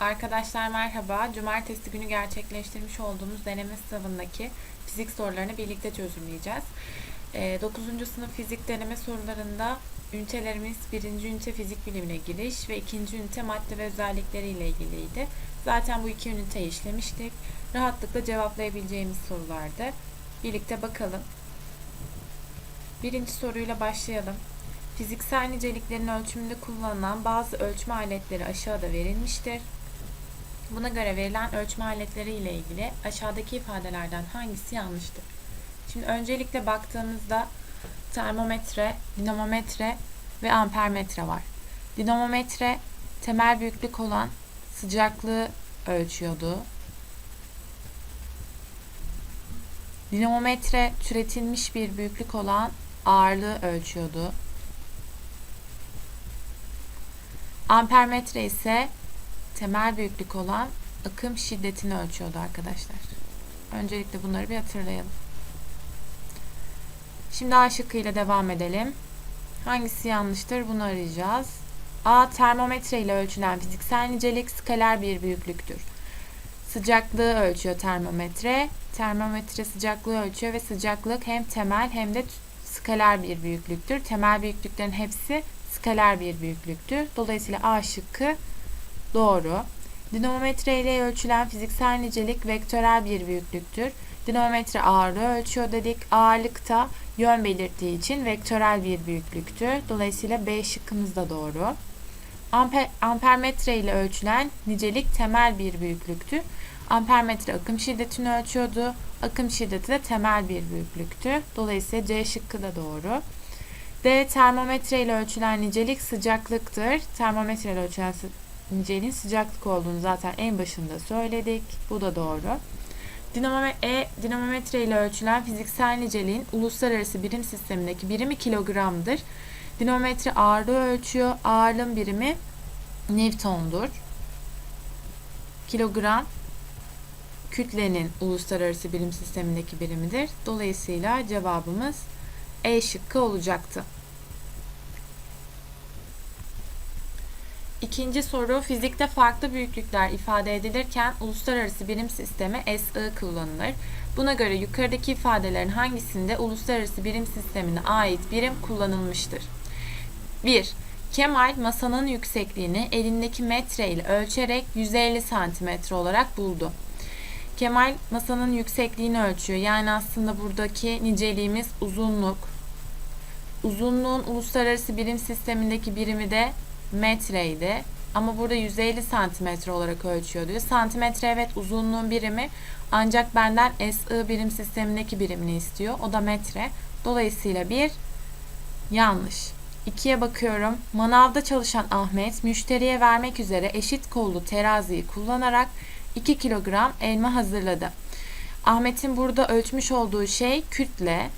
Arkadaşlar merhaba. Cumartesi günü gerçekleştirmiş olduğumuz deneme sınavındaki fizik sorularını birlikte çözümleyeceğiz. 9. sınıf fizik deneme sorularında ünitelerimiz 1. ünite fizik bilimine giriş ve 2. ünite madde ve özellikleri ile ilgiliydi. Zaten bu iki üniteyi işlemiştik. Rahatlıkla cevaplayabileceğimiz sorulardı. Birlikte bakalım. Birinci soruyla başlayalım. Fiziksel niceliklerin ölçümünde kullanılan bazı ölçme aletleri aşağıda verilmiştir. Buna göre verilen ölçme aletleri ile ilgili aşağıdaki ifadelerden hangisi yanlıştır? Şimdi öncelikle baktığımızda termometre, dinamometre ve ampermetre var. Dinamometre temel büyüklük olan sıcaklığı ölçüyordu. Dinamometre türetilmiş bir büyüklük olan ağırlığı ölçüyordu. Ampermetre ise temel büyüklük olan akım şiddetini ölçüyordu arkadaşlar. Öncelikle bunları bir hatırlayalım. Şimdi A şıkkıyla devam edelim. Hangisi yanlıştır bunu arayacağız. A. Termometre ile ölçülen fiziksel nicelik skaler bir büyüklüktür. Sıcaklığı ölçüyor termometre. Termometre sıcaklığı ölçüyor ve sıcaklık hem temel hem de skaler bir büyüklüktür. Temel büyüklüklerin hepsi skaler bir büyüklüktür. Dolayısıyla A şıkkı doğru. Dinamometre ile ölçülen fiziksel nicelik vektörel bir büyüklüktür. Dinamometre ağırlığı ölçüyor dedik. Ağırlık da yön belirttiği için vektörel bir büyüklüktür. Dolayısıyla B şıkkımız da doğru. Amper, ampermetre ile ölçülen nicelik temel bir büyüklüktü. Ampermetre akım şiddetini ölçüyordu. Akım şiddeti de temel bir büyüklüktü. Dolayısıyla C şıkkı da doğru. D. Termometre ile ölçülen nicelik sıcaklıktır. Termometre ile ölçülen niceliğin sıcaklık olduğunu zaten en başında söyledik. Bu da doğru. Dinamometre, e, dinamometre ile ölçülen fiziksel niceliğin uluslararası birim sistemindeki birimi kilogramdır. Dinamometre ağırlığı ölçüyor. Ağırlığın birimi Newton'dur. Kilogram kütlenin uluslararası birim sistemindeki birimidir. Dolayısıyla cevabımız E şıkkı olacaktı. İkinci soru fizikte farklı büyüklükler ifade edilirken uluslararası birim sistemi SI kullanılır. Buna göre yukarıdaki ifadelerin hangisinde uluslararası birim sistemine ait birim kullanılmıştır? 1. Kemal masanın yüksekliğini elindeki metre ile ölçerek 150 santimetre olarak buldu. Kemal masanın yüksekliğini ölçüyor. Yani aslında buradaki niceliğimiz uzunluk. Uzunluğun uluslararası birim sistemindeki birimi de metreydi. Ama burada 150 santimetre olarak ölçüyor diyor. Santimetre evet uzunluğun birimi ancak benden SI birim sistemindeki birimini istiyor. O da metre. Dolayısıyla bir yanlış. İkiye bakıyorum. Manavda çalışan Ahmet müşteriye vermek üzere eşit kollu teraziyi kullanarak 2 kilogram elma hazırladı. Ahmet'in burada ölçmüş olduğu şey kütle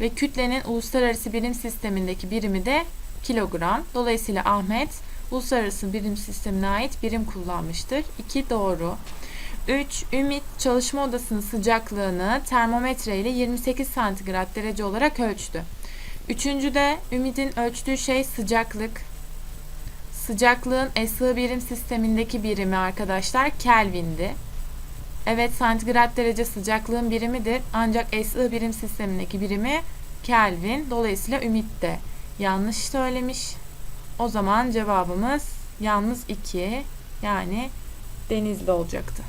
ve kütlenin uluslararası birim sistemindeki birimi de kilogram. Dolayısıyla Ahmet uluslararası birim sistemine ait birim kullanmıştır. 2 doğru. 3. Ümit çalışma odasının sıcaklığını termometre ile 28 santigrat derece olarak ölçtü. Üçüncü de Ümit'in ölçtüğü şey sıcaklık. Sıcaklığın SI birim sistemindeki birimi arkadaşlar Kelvin'di. Evet santigrat derece sıcaklığın birimidir. Ancak SI birim sistemindeki birimi Kelvin. Dolayısıyla Ümit de yanlış söylemiş. O zaman cevabımız yalnız 2 yani denizli olacaktı.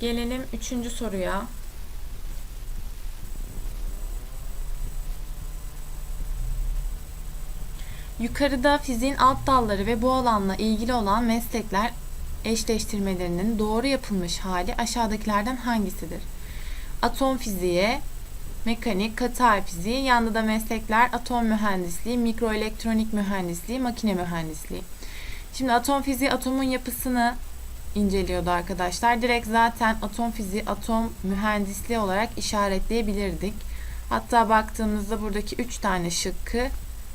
Gelelim üçüncü soruya. Yukarıda fiziğin alt dalları ve bu alanla ilgili olan meslekler eşleştirmelerinin doğru yapılmış hali aşağıdakilerden hangisidir? Atom fiziği, mekanik, katı hal fiziği, yanında da meslekler atom mühendisliği, mikroelektronik mühendisliği, makine mühendisliği. Şimdi atom fiziği atomun yapısını inceliyordu arkadaşlar. Direkt zaten atom fiziği, atom mühendisliği olarak işaretleyebilirdik. Hatta baktığımızda buradaki 3 tane şıkkı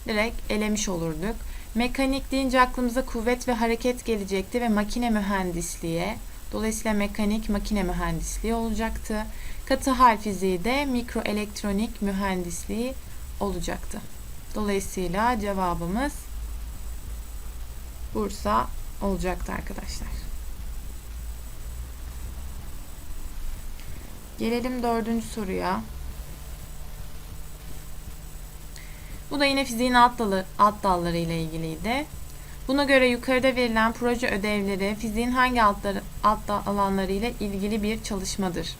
direkt elemiş olurduk. Mekanik deyince aklımıza kuvvet ve hareket gelecekti ve makine mühendisliği. Dolayısıyla mekanik makine mühendisliği olacaktı. Katı hal fiziği de mikroelektronik mühendisliği olacaktı. Dolayısıyla cevabımız Bursa olacaktı arkadaşlar. Gelelim dördüncü soruya. Bu da yine fiziğin alt, dalı, alt dalları ile ilgiliydi. Buna göre yukarıda verilen proje ödevleri fiziğin hangi alt dal- alanları ile ilgili bir çalışmadır?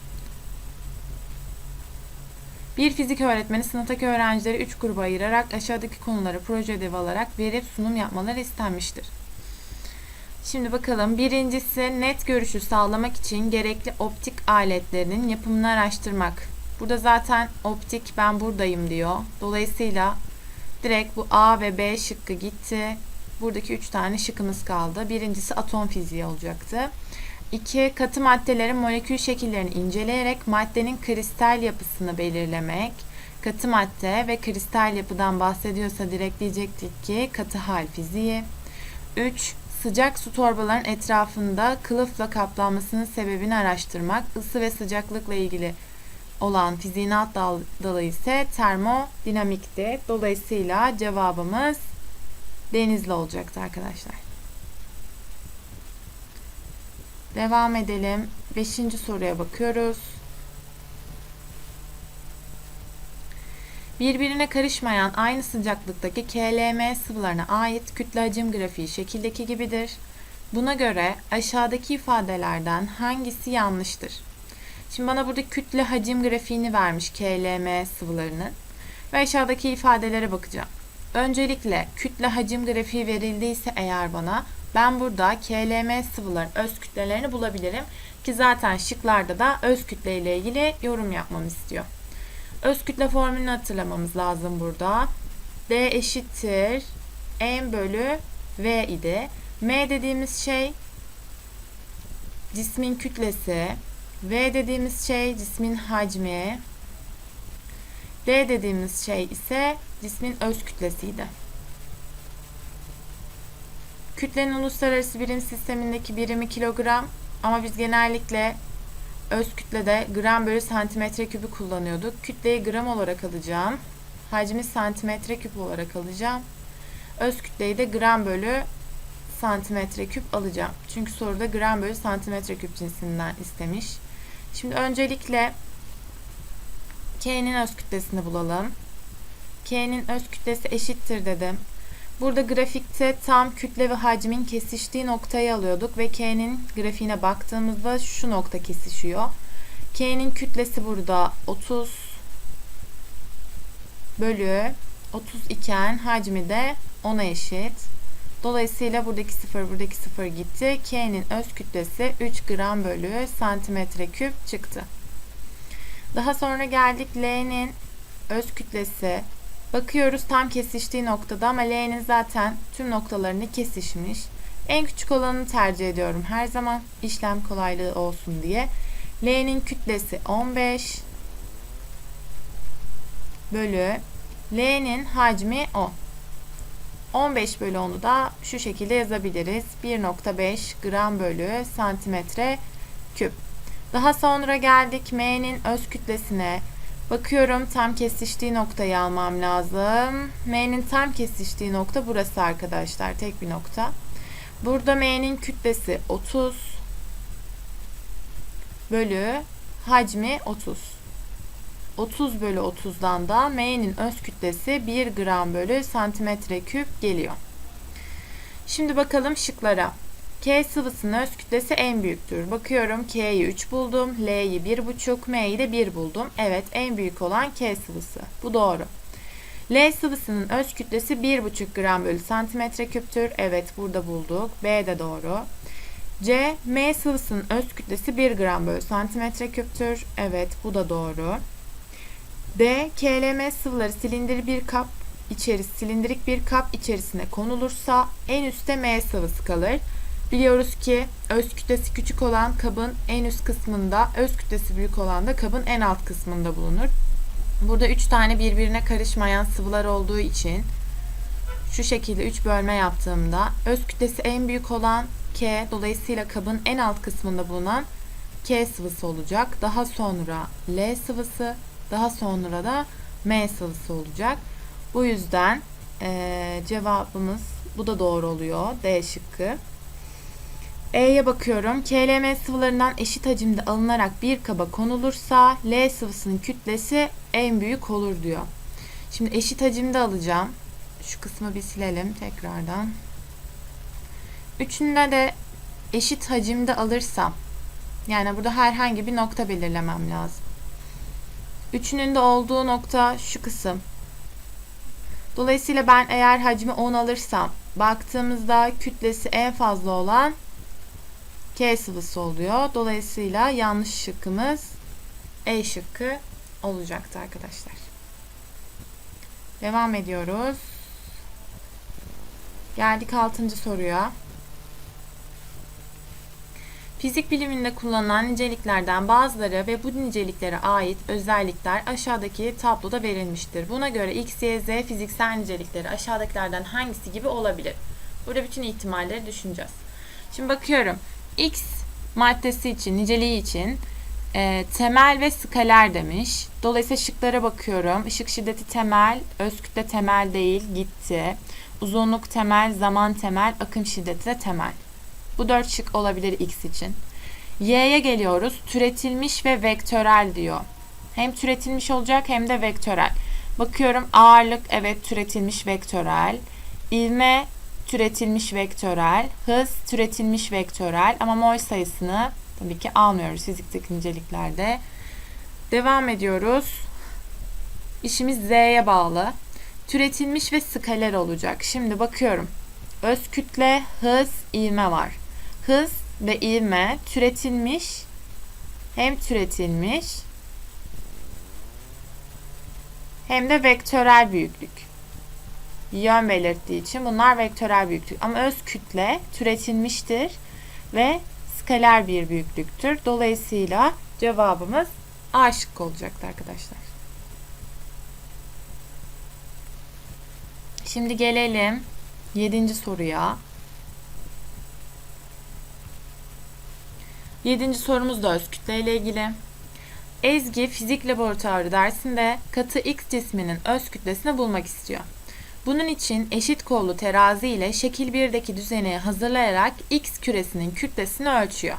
Bir fizik öğretmeni sınıftaki öğrencileri 3 gruba ayırarak aşağıdaki konuları proje ödevi olarak verip sunum yapmaları istenmiştir. Şimdi bakalım. Birincisi net görüşü sağlamak için gerekli optik aletlerinin yapımını araştırmak. Burada zaten optik ben buradayım diyor. Dolayısıyla direkt bu A ve B şıkkı gitti. Buradaki 3 tane şıkkımız kaldı. Birincisi atom fiziği olacaktı. 2. Katı maddelerin molekül şekillerini inceleyerek maddenin kristal yapısını belirlemek. Katı madde ve kristal yapıdan bahsediyorsa direkt diyecektik ki katı hal fiziği. 3. Sıcak su torbaların etrafında kılıfla kaplanmasının sebebini araştırmak. Isı ve sıcaklıkla ilgili olan fiziğin alt dal- dalı ise termodinamikti. Dolayısıyla cevabımız denizli olacaktı arkadaşlar. Devam edelim. Beşinci soruya bakıyoruz. Birbirine karışmayan aynı sıcaklıktaki KLM sıvılarına ait kütle hacim grafiği şekildeki gibidir. Buna göre aşağıdaki ifadelerden hangisi yanlıştır? Şimdi bana burada kütle hacim grafiğini vermiş KLM sıvılarının ve aşağıdaki ifadelere bakacağım. Öncelikle kütle hacim grafiği verildiyse eğer bana ben burada KLM sıvıların öz kütlelerini bulabilirim ki zaten şıklarda da öz kütle ile ilgili yorum yapmamı istiyor. Öz kütle formülünü hatırlamamız lazım burada. D eşittir M bölü V idi. M dediğimiz şey cismin kütlesi. V dediğimiz şey cismin hacmi. D dediğimiz şey ise cismin öz kütlesiydi. Kütlenin uluslararası birim sistemindeki birimi kilogram ama biz genellikle öz kütlede gram bölü santimetre küpü kullanıyorduk. Kütleyi gram olarak alacağım. Hacmi santimetre küp olarak alacağım. Öz kütleyi de gram bölü santimetre küp alacağım. Çünkü soruda gram bölü santimetre küp cinsinden istemiş. Şimdi öncelikle K'nin öz kütlesini bulalım. K'nin öz kütlesi eşittir dedim. Burada grafikte tam kütle ve hacmin kesiştiği noktayı alıyorduk ve K'nin grafiğine baktığımızda şu nokta kesişiyor. K'nin kütlesi burada 30 bölü 30 iken hacmi de 10'a eşit. Dolayısıyla buradaki 0 buradaki 0 gitti. K'nin öz kütlesi 3 gram bölü santimetre küp çıktı. Daha sonra geldik L'nin öz kütlesi Bakıyoruz tam kesiştiği noktada ama L'nin zaten tüm noktalarını kesişmiş. En küçük olanı tercih ediyorum her zaman işlem kolaylığı olsun diye. L'nin kütlesi 15 bölü L'nin hacmi 10. 15 bölü 10'u da şu şekilde yazabiliriz. 1.5 gram bölü santimetre küp. Daha sonra geldik M'nin öz kütlesine. Bakıyorum tam kesiştiği noktayı almam lazım. M'nin tam kesiştiği nokta burası arkadaşlar. Tek bir nokta. Burada M'nin kütlesi 30 bölü hacmi 30. 30 bölü 30'dan da M'nin öz kütlesi 1 gram bölü santimetre küp geliyor. Şimdi bakalım şıklara. K sıvısının öz kütlesi en büyüktür. Bakıyorum K'yi 3 buldum, L'yi 1,5, M'yi de 1 buldum. Evet en büyük olan K sıvısı. Bu doğru. L sıvısının öz kütlesi 1,5 gram bölü santimetre küptür. Evet burada bulduk. B de doğru. C, M sıvısının öz kütlesi 1 gram bölü santimetre küptür. Evet bu da doğru. D, KLM sıvıları silindir bir kap içerisi silindirik bir kap içerisine konulursa en üstte M sıvısı kalır. Biliyoruz ki öz kütlesi küçük olan kabın en üst kısmında, öz kütlesi büyük olan da kabın en alt kısmında bulunur. Burada 3 tane birbirine karışmayan sıvılar olduğu için şu şekilde 3 bölme yaptığımda öz kütlesi en büyük olan K dolayısıyla kabın en alt kısmında bulunan K sıvısı olacak. Daha sonra L sıvısı, daha sonra da M sıvısı olacak. Bu yüzden eee, cevabımız bu da doğru oluyor. D şıkkı. E'ye bakıyorum. KLM sıvılarından eşit hacimde alınarak bir kaba konulursa L sıvısının kütlesi en büyük olur diyor. Şimdi eşit hacimde alacağım. Şu kısmı bir silelim tekrardan. Üçünde de eşit hacimde alırsam yani burada herhangi bir nokta belirlemem lazım. Üçünün de olduğu nokta şu kısım. Dolayısıyla ben eğer hacmi 10 alırsam baktığımızda kütlesi en fazla olan K sıvısı oluyor. Dolayısıyla yanlış şıkkımız E şıkkı olacaktı arkadaşlar. Devam ediyoruz. Geldik 6. soruya. Fizik biliminde kullanılan niceliklerden bazıları ve bu niceliklere ait özellikler aşağıdaki tabloda verilmiştir. Buna göre x, y, z fiziksel nicelikleri aşağıdakilerden hangisi gibi olabilir? Burada bütün ihtimalleri düşüneceğiz. Şimdi bakıyorum. X maddesi için, niceliği için e, temel ve skaler demiş. Dolayısıyla şıklara bakıyorum. Işık şiddeti temel, öz kütle temel değil, gitti. Uzunluk temel, zaman temel, akım şiddeti de temel. Bu dört şık olabilir X için. Y'ye geliyoruz. Türetilmiş ve vektörel diyor. Hem türetilmiş olacak hem de vektörel. Bakıyorum ağırlık evet türetilmiş vektörel. İvme türetilmiş vektörel. Hız türetilmiş vektörel. Ama mol sayısını tabii ki almıyoruz fizikteki niceliklerde. Devam ediyoruz. İşimiz Z'ye bağlı. Türetilmiş ve skaler olacak. Şimdi bakıyorum. Öz kütle, hız, ivme var. Hız ve ivme türetilmiş hem türetilmiş hem de vektörel büyüklük. Yön belirttiği için bunlar vektörel büyüklük. Ama öz kütle türetilmiştir ve skaler bir büyüklüktür. Dolayısıyla cevabımız A şıkkı olacaktı arkadaşlar. Şimdi gelelim 7. soruya. Yedinci sorumuz da öz kütle ile ilgili. Ezgi fizik laboratuvarı dersinde katı X cisminin öz kütlesini bulmak istiyor. Bunun için eşit kollu terazi ile şekil 1'deki düzeni hazırlayarak X küresinin kütlesini ölçüyor.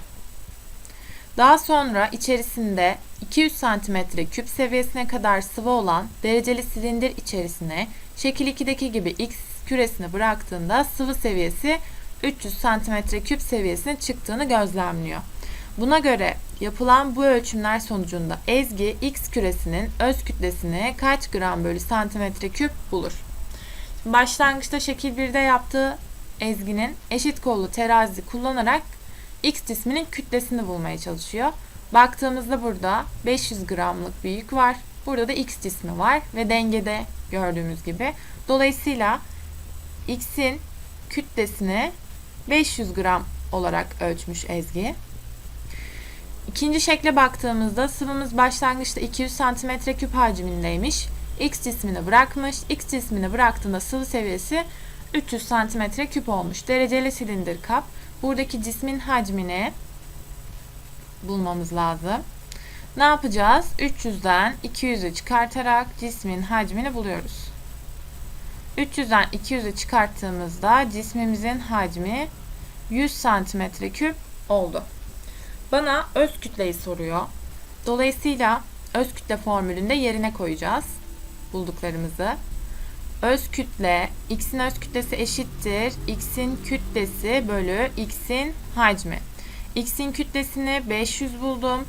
Daha sonra içerisinde 200 cm küp seviyesine kadar sıvı olan dereceli silindir içerisine şekil 2'deki gibi X küresini bıraktığında sıvı seviyesi 300 cm küp seviyesine çıktığını gözlemliyor. Buna göre yapılan bu ölçümler sonucunda Ezgi X küresinin öz kütlesini kaç gram bölü santimetre küp bulur? Başlangıçta şekil 1'de yaptığı Ezgi'nin eşit kollu terazi kullanarak X cisminin kütlesini bulmaya çalışıyor. Baktığımızda burada 500 gramlık bir yük var. Burada da X cismi var ve dengede gördüğümüz gibi. Dolayısıyla X'in kütlesini 500 gram olarak ölçmüş Ezgi. İkinci şekle baktığımızda sıvımız başlangıçta 200 cm küp hacmindeymiş. X cismini bırakmış. X cismini bıraktığında sıvı seviyesi 300 cm küp olmuş. Dereceli silindir kap. Buradaki cismin hacmini bulmamız lazım. Ne yapacağız? 300'den 200'ü çıkartarak cismin hacmini buluyoruz. 300'den 200'ü çıkarttığımızda cismimizin hacmi 100 cm küp oldu. Bana öz kütleyi soruyor. Dolayısıyla öz kütle formülünde yerine koyacağız bulduklarımızı. Öz kütle, x'in öz kütlesi eşittir. x'in kütlesi bölü x'in hacmi. x'in kütlesini 500 buldum.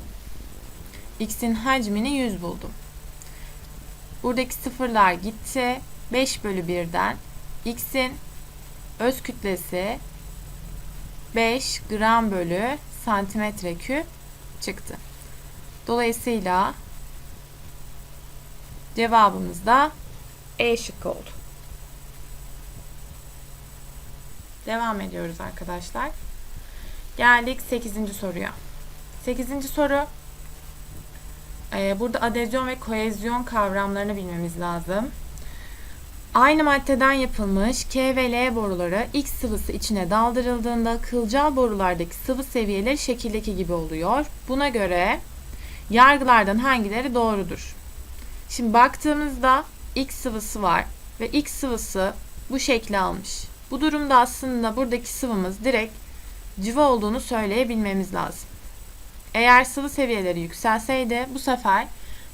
x'in hacmini 100 buldum. Buradaki sıfırlar gitti. 5 bölü 1'den x'in öz kütlesi 5 gram bölü santimetre küp çıktı. Dolayısıyla cevabımız da E şıkkı oldu. Devam ediyoruz arkadaşlar. Geldik 8. soruya. 8. soru ee, burada adezyon ve kohezyon kavramlarını bilmemiz lazım. Aynı maddeden yapılmış K ve L boruları X sıvısı içine daldırıldığında kılcal borulardaki sıvı seviyeleri şekildeki gibi oluyor. Buna göre yargılardan hangileri doğrudur? Şimdi baktığımızda X sıvısı var ve X sıvısı bu şekli almış. Bu durumda aslında buradaki sıvımız direkt civa olduğunu söyleyebilmemiz lazım. Eğer sıvı seviyeleri yükselseydi bu sefer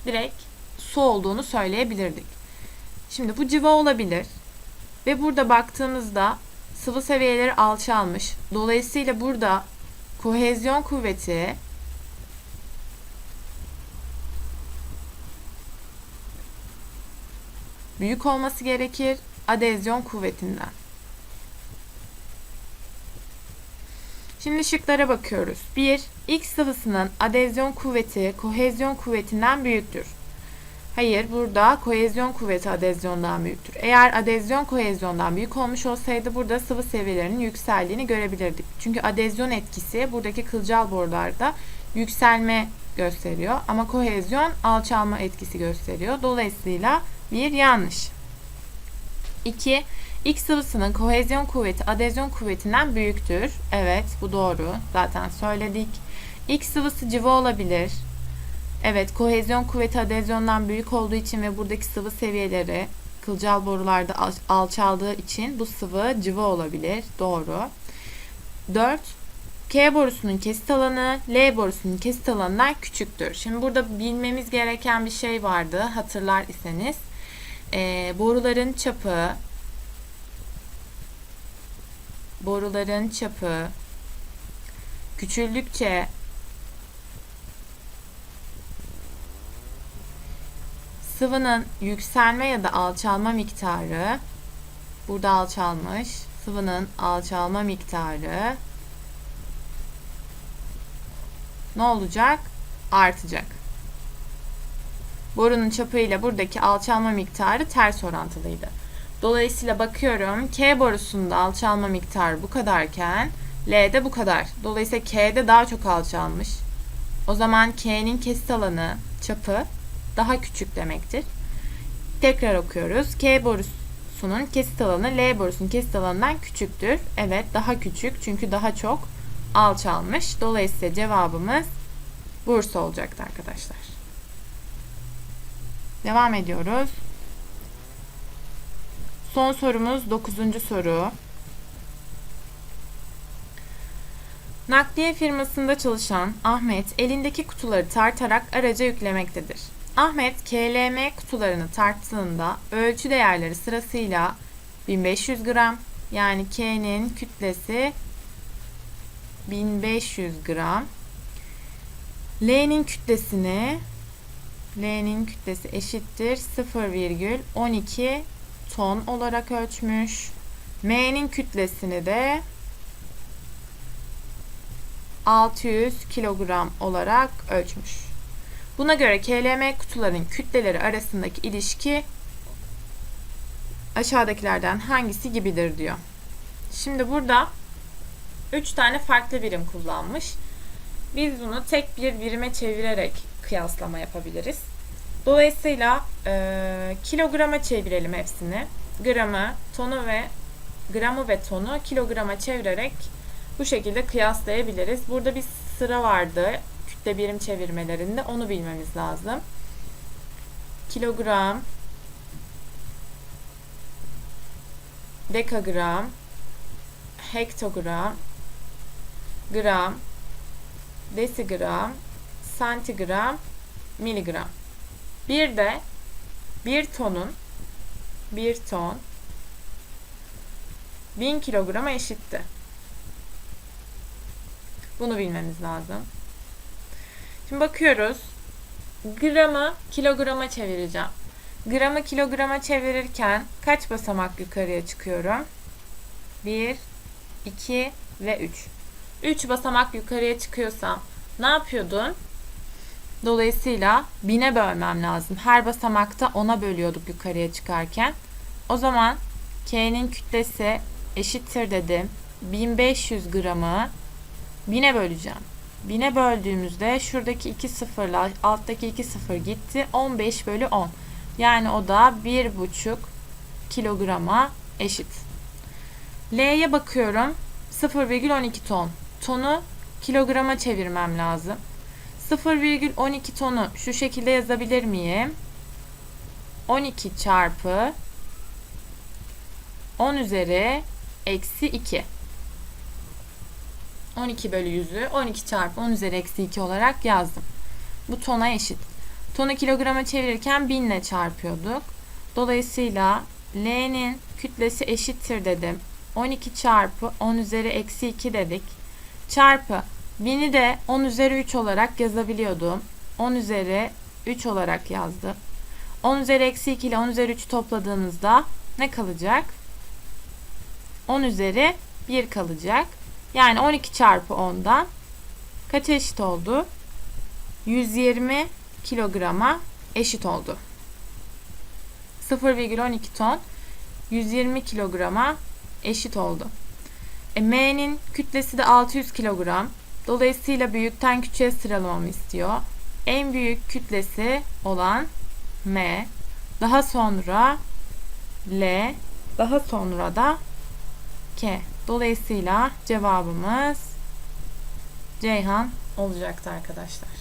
direkt su olduğunu söyleyebilirdik. Şimdi bu civa olabilir ve burada baktığımızda sıvı seviyeleri alçalmış. Dolayısıyla burada kohezyon kuvveti büyük olması gerekir adezyon kuvvetinden. Şimdi şıklara bakıyoruz. 1. X sıvısının adezyon kuvveti kohezyon kuvvetinden büyüktür. Hayır, burada kohezyon kuvveti adezyondan büyüktür. Eğer adezyon kohezyondan büyük olmuş olsaydı burada sıvı seviyelerinin yükseldiğini görebilirdik. Çünkü adezyon etkisi buradaki kılcal borularda yükselme gösteriyor ama kohezyon alçalma etkisi gösteriyor. Dolayısıyla bir yanlış. 2. X sıvısının kohezyon kuvveti adezyon kuvvetinden büyüktür. Evet, bu doğru. Zaten söyledik. X sıvısı cıva olabilir. Evet, kohezyon kuvveti adezyondan büyük olduğu için ve buradaki sıvı seviyeleri kılcal borularda alçaldığı için bu sıvı cıva olabilir. Doğru. 4. K borusunun kesit alanı L borusunun kesit alanından küçüktür. Şimdi burada bilmemiz gereken bir şey vardı hatırlar iseniz. E, boruların çapı boruların çapı küçüldükçe sıvının yükselme ya da alçalma miktarı burada alçalmış sıvının alçalma miktarı ne olacak? Artacak. Borunun çapı ile buradaki alçalma miktarı ters orantılıydı. Dolayısıyla bakıyorum K borusunda alçalma miktarı bu kadarken L'de bu kadar. Dolayısıyla K'de daha çok alçalmış. O zaman K'nin kesit alanı çapı daha küçük demektir. Tekrar okuyoruz. K borusunun kesit alanı L borusunun kesit alanından küçüktür. Evet daha küçük çünkü daha çok alçalmış. Dolayısıyla cevabımız Bursa olacaktı arkadaşlar. Devam ediyoruz. Son sorumuz 9. soru. Nakliye firmasında çalışan Ahmet elindeki kutuları tartarak araca yüklemektedir. Ahmet KLM kutularını tarttığında ölçü değerleri sırasıyla 1500 gram yani K'nin kütlesi 1500 gram. L'nin kütlesini L'nin kütlesi eşittir 0,12 ton olarak ölçmüş. M'nin kütlesini de 600 kilogram olarak ölçmüş. Buna göre KLM kutuların kütleleri arasındaki ilişki aşağıdakilerden hangisi gibidir diyor. Şimdi burada 3 tane farklı birim kullanmış. Biz bunu tek bir birime çevirerek kıyaslama yapabiliriz. Dolayısıyla e, kilograma çevirelim hepsini. Gramı, tonu ve gramı ve tonu kilograma çevirerek bu şekilde kıyaslayabiliriz. Burada bir sıra vardı kütle birim çevirmelerinde onu bilmemiz lazım. Kilogram, dekagram, hektogram, gram, desigram, santigram, miligram. Bir de bir tonun bir ton bin kilograma eşitti. Bunu bilmemiz lazım. Şimdi bakıyoruz. Gramı kilograma çevireceğim. Gramı kilograma çevirirken kaç basamak yukarıya çıkıyorum? 1, 2 ve 3. 3 basamak yukarıya çıkıyorsam ne yapıyordun? Dolayısıyla bine bölmem lazım. Her basamakta ona bölüyorduk yukarıya çıkarken. O zaman K'nin kütlesi eşittir dedim. 1500 gramı bine böleceğim. Bine böldüğümüzde şuradaki iki sıfırla alttaki iki sıfır gitti. 15 bölü 10. Yani o da 1,5 kilograma eşit. L'ye bakıyorum. 0,12 ton. Tonu kilograma çevirmem lazım. 0,12 tonu şu şekilde yazabilir miyim? 12 çarpı 10 üzeri eksi 2. 12 bölü 100'ü 12 çarpı 10 üzeri eksi 2 olarak yazdım. Bu tona eşit. Tonu kilograma çevirirken 1000 ile çarpıyorduk. Dolayısıyla L'nin kütlesi eşittir dedim. 12 çarpı 10 üzeri eksi 2 dedik. Çarpı 1000'i de 10 üzeri 3 olarak yazabiliyordum. 10 üzeri 3 olarak yazdım. 10 üzeri eksi 2 ile 10 üzeri 3 topladığınızda ne kalacak? 10 üzeri 1 kalacak. Yani 12 çarpı 10'dan kaç eşit oldu? 120 kilograma eşit oldu. 0,12 ton 120 kilograma eşit oldu. E, M'nin kütlesi de 600 kilogram. Dolayısıyla büyükten küçüğe sıralamamı istiyor. En büyük kütlesi olan M, daha sonra L, daha sonra da K. Dolayısıyla cevabımız Ceyhan olacaktı arkadaşlar.